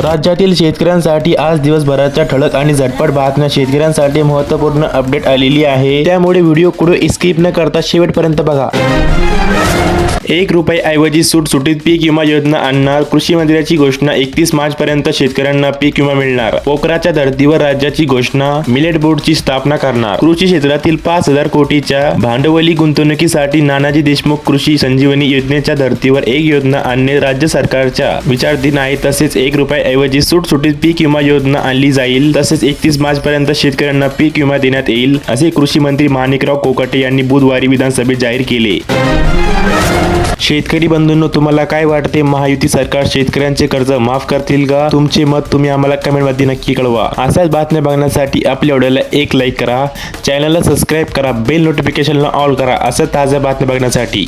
राज्यातील शेतकऱ्यांसाठी आज दिवसभराच्या ठळक आणि झटपट बातम्या शेतकऱ्यांसाठी महत्त्वपूर्ण अपडेट आलेली आहे. त्यामुळे व्हिडिओ कुठे स्किप न करता शेवटपर्यंत बघा. एक रुपये ऐवजी सुटसुटीत पीक विमा योजना आणणार कृषी मंत्र्याची घोषणा एकतीस मार्च पर्यंत शेतकऱ्यांना पीक विमा मिळणार. पोखराच्या धर्तीवर राज्याची घोषणा मिलेट बोर्डची स्थापना करणार. कृषी क्षेत्रातील पाच हजार कोटीच्या भांडवली गुंतवणुकीसाठी नानाजी देशमुख कृषी संजीवनी योजनेच्या धर्तीवर एक योजना आणणे राज्य सरकारच्या विचारधीन आहे. तसेच एक रुपये ऐवजी सुटसुटीत पीक विमा योजना आणली जाईल. तसेच एकतीस मार्च पर्यंत शेतकऱ्यांना पीक विमा देण्यात येईल असे कृषी मंत्री माणिकराव कोकाटे यांनी बुधवारी विधानसभेत जाहीर केले. शेतकरी बंधूंनो तुम्हाला काय वाटते? महायुती सरकार शेतकऱ्यांचे कर्ज माफ करतील का? तुमचे मत तुम्ही आम्हाला कमेंटमध्ये नक्की कळवा. अशाच बातम्या बघण्यासाठी आपल्या व्हिडिओला एक लाईक करा. चॅनलला सबस्क्राईब करा. बेल नोटिफिकेशनला ऑल करा. असं ताज्या बातम्या बघण्यासाठी.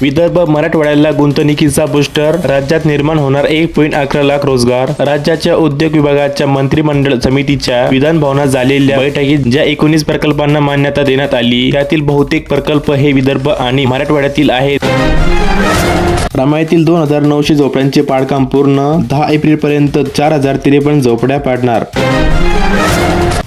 विदर्भ मराठवाड्याला गुंतवणुकीचा बुस्टर राज्यात निर्माण होणार एक पॉईंट अकरा लाख रोजगार. राज्याच्या उद्योग विभागाच्या मंत्रिमंडळ समितीच्या विधान भवनात झालेल्या बैठकीत ज्या एकोणीस प्रकल्पांना मान्यता देण्यात आली त्यातील बहुतेक प्रकल्प हे विदर्भ आणि मराठवाड्यात जिल्ह्यातील आहेत. रामायतील दोन हजार नऊशे झोपड्यांचे पाडकाम पूर्ण दहा एप्रिल पर्यंत चार हजार त्रेपन्न झोपड्या पाडणार.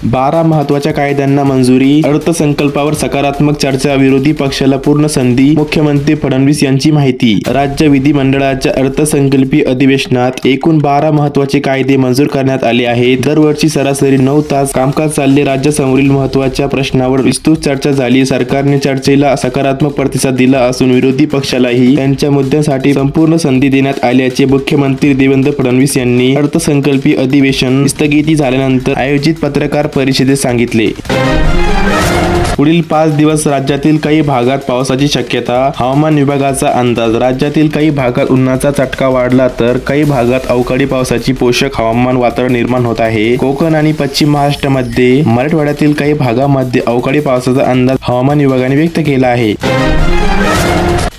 बारा महत्त्वाच्या कायद्यांना मंजुरी अर्थसंकल्पावर सकारात्मक चर्चा विरोधी पक्षाला पूर्ण संधी मुख्यमंत्री फडणवीस यांची माहिती. राज्य विधिमंडळाच्या अर्थसंकल्पीय अधिवेशनात एकूण बारा महत्त्वाचे कायदे मंजूर करण्यात आले आहेत. दरवर्षी सरासरी नऊ तास कामकाज चालले. राज्यासमोरील महत्त्वाच्या प्रश्नावर विस्तृत चर्चा झाली. सरकारने चर्चेला सकारात्मक प्रतिसाद दिला असून विरोधी पक्षालाही त्यांच्या मुद्द्यांसाठी संपूर्ण संधी देण्यात आल्याचे मुख्यमंत्री देवेंद्र फडणवीस यांनी अर्थसंकल्पीय अधिवेशन स्थगिती झाल्यानंतर आयोजित पत्रकार परिषदेत सांगितले. पुढील पाच दिवस राज्यातील काही भागात पावसाची शक्यता हवामान विभागाचा अंदाज राज्यातील काही भागात उन्हाचा चटका वाढला तर काही भागात अवकाळी पावसाची पोषक हवामान वातावरण निर्माण होत आहे. कोकण आणि पश्चिम महाराष्ट्रामध्ये मराठवाड्यातील काही भागामध्ये अवकाळी पावसाचा अंदाज हवामान विभागाने व्यक्त केला आहे.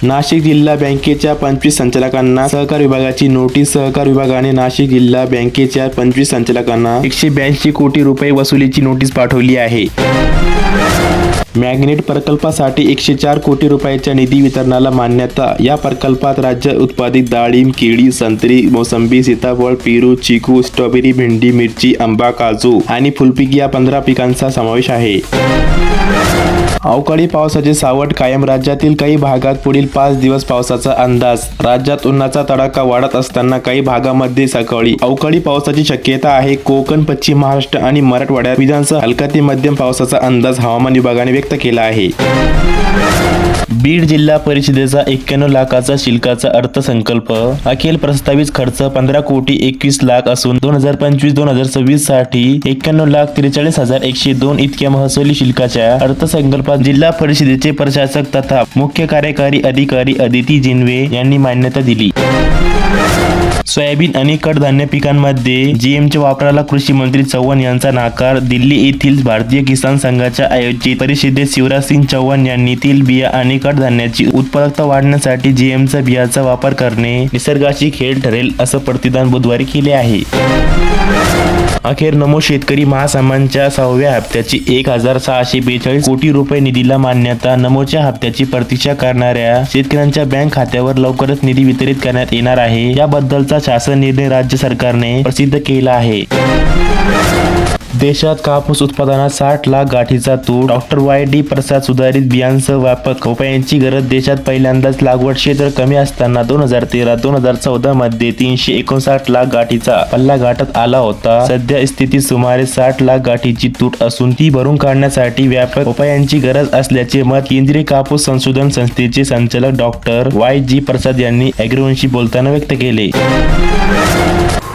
नाशिक जिल्हा बँकेच्या पंचवीस संचालकांना सहकार विभागाची नोटीस सहकार विभागाने नाशिक जिल्हा बँकेच्या पंचवीस संचालकांना एकशे ब्याऐंशी कोटी रुपये वसुलीची नोटीस पाठवली आहे. मॅग्नेट प्रकल्पासाठी एकशे चार कोटी रुपयाच्या निधी वितरणाला मान्यता. या प्रकल्पात राज्य उत्पादित डाळिंब केळी संत्री मोसंबी सीताफळ पेरू चिकू स्ट्रॉबेरी भेंडी मिरची आंबा काजू आणि फुलपिक या पंधरा पिकांचा समावेश आहे. अवकाळी पावसाचे सावट कायम. राज्यातील काही भागात पुढील पाच दिवस पावसाचा अंदाज. राज्यात उन्हाचा तडाखा वाढत असताना काही भागामध्ये सकाळी अवकाळी पावसाची शक्यता आहे. कोकण पश्चिम महाराष्ट्र आणि मराठवाड्यात विधानसभा हलका ते मध्यम पावसाचा अंदाज हवामान विभागाने व्यक्त केला आहे. बीड जिल्हा परिषदेचा एक्क्याण्णव लाखाचा शिल्काचा अर्थसंकल्प. अखेर प्रस्तावित खर्च पंधरा कोटी एकवीस लाख असून दोन हजार पंचवीस दोन हजार सव्वीससाठी एक्क्याण्णव लाख त्रेचाळीस हजार एकशे दोन इतक्या महसुली शिल्काच्या अर्थसंकल्पात जिल्हा परिषदेचे प्रशासक तथा मुख्य कार्यकारी अधिकारी अदिती जिनवे यांनी मान्यता दिली. सोयाबीन आणि कडधान्य पिकांमध्ये जीएमच्या वापराला कृषी मंत्री चव्हाण यांचा नाकार. दिल्ली येथील भारतीय किसान संघाच्या आयोजित परिषदेत शिवराज सिंग चव्हाण यांनी तेल बिया आणि कडधान्याची उत्पादकता वाढण्यासाठी जीएमचा बियाचा वापर करणे निसर्गाची खेळ ठरेल असं प्रतिदान बुधवारी केले आहे. अखेर नमो शेतकरी महासंघांच्या सहाव्या हप्त्याची एक हजार सहाशे बेचाळीस कोटी रुपये निधीला मान्यता. नमोच्या हप्त्याची प्रतीक्षा करणाऱ्या शेतकऱ्यांच्या बँक खात्यावर लवकरच निधी वितरित करण्यात येणार आहे. याबद्दलचा शासन निर्णय राज्य सरकारने प्रसिद्ध केला आहे. देशात कापूस उत्पादनात साठ लाख गाठीचा तूट डॉक्टर वाय. डी. प्रसाद सुधारित बियांसह व्यापक उपायांची गरज. देशात पहिल्यांदाच लागवड क्षेत्र कमी असताना दोन हजार तेरा दोन हजार चौदा मध्ये तीनशे एकोणसाठ लाख गाठीचा पल्ला गाठत आला होता. सध्या स्थितीत सुमारे साठ लाख गाठीची तूट असून ती भरून काढण्यासाठी व्यापक उपायांची गरज असल्याचे मत केंद्रीय कापूस संशोधन संस्थेचे संचालक डॉक्टर वाय. जी. प्रसाद यांनी अॅग्रोवनशी बोलताना व्यक्त केले.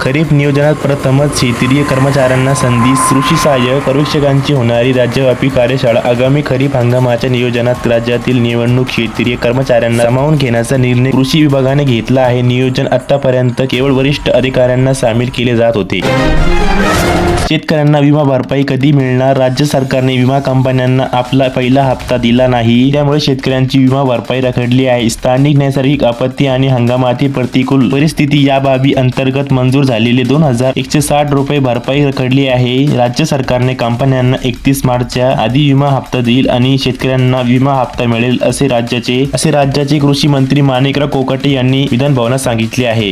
खरीप नियोजनात प्रथमच क्षेत्रीय कर्मचाऱ्यांना संधी कृषी सहाय्य परीक्षकांची होणारी राज्यव्यापी कार्यशाळा आगामी खरीप हंगामाच्या नियोजनात राज्यातील निवडणूक क्षेत्रीय कर्मचाऱ्यांना सामावून घेण्याचा निर्णय कृषी विभागाने घेतला आहे. नियोजन आतापर्यंत केवळ वरिष्ठ अधिकाऱ्यांना सामील केले जात होते. शेतकऱ्यांना विमा भरपाई कधी मिळणार? राज्य सरकारने विमा कंपन्यांना आपला पहिला हप्ता दिला नाही. त्यामुळे शेतकऱ्यांची विमा भरपाई रखडली आहे. स्थानिक नैसर्गिक आपत्ती आणि हंगामातील प्रतिकूल परिस्थिती या बाबी अंतर्गत मंजूर झालेले दोन हजार एकशे साठ रुपये भरपाई रखडली आहे. राज्य सरकारने कंपन्यांना एकतीस मार्चच्या आधी विमा हप्ता देईल आणि शेतकऱ्यांना विमा हप्ता मिळेल असे राज्याचे असे राज्याचे कृषी मंत्री माणिकराव कोकाटे यांनी विधानभवनात सांगितले आहे.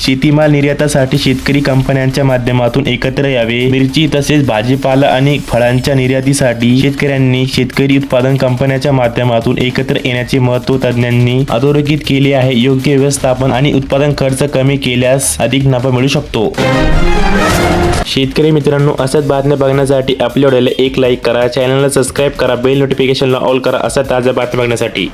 शेतीमाल निर्यातासाठी शेतकरी कंपन्यांच्या माध्यमातून एकत्र यावे. मिरची तसेच भाजीपाला आणि फळांच्या निर्यातीसाठी शेतकऱ्यांनी शेतकरी उत्पादन कंपन्यांच्या माध्यमातून एकत्र येण्याचे महत्त्व तज्ज्ञांनी अधोरेखित केले आहे. योग्य व्यवस्थापन आणि उत्पादन खर्च कमी केल्यास अधिक नफा मिळू शकतो. शेतकरी मित्रांनो अशाच बातम्या बघण्यासाठी आपल्या व्हिडिओला एक लाईक करा. चॅनलला सबस्क्राईब करा. बेल नोटिफिकेशनला ऑल करा. अशा ताज्या बातम्या बघण्यासाठी.